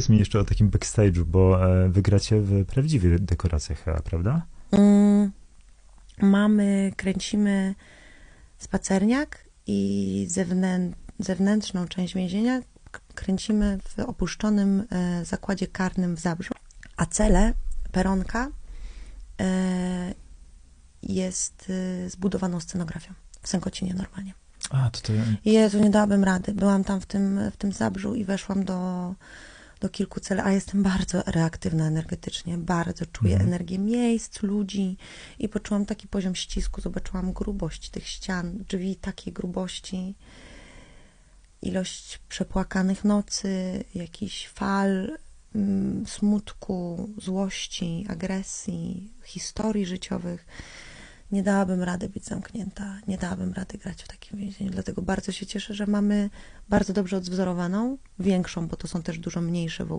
Powiedz mi jeszcze o takim backstage'u, bo e, wygracie w prawdziwych dekoracjach prawda? Mm, mamy, kręcimy spacerniak i zewnę, zewnętrzną część więzienia kręcimy w opuszczonym e, zakładzie karnym w Zabrzu. A cele, peronka, e, jest zbudowaną scenografią w Sękocinie normalnie. A, to to... Jezu, nie dałabym rady. Byłam tam w tym, w tym Zabrzu i weszłam do, do kilku celi, a jestem bardzo reaktywna energetycznie, bardzo czuję Mhm. energię miejsc, ludzi i poczułam taki poziom ścisku, zobaczyłam grubość tych ścian, drzwi takiej grubości, ilość przepłakanych nocy, jakichś fal mm, smutku, złości, agresji, historii życiowych. Nie dałabym rady być zamknięta, nie dałabym rady grać w takim więzieniu, dlatego bardzo się cieszę, że mamy bardzo dobrze odwzorowaną, większą, bo to są też dużo mniejsze w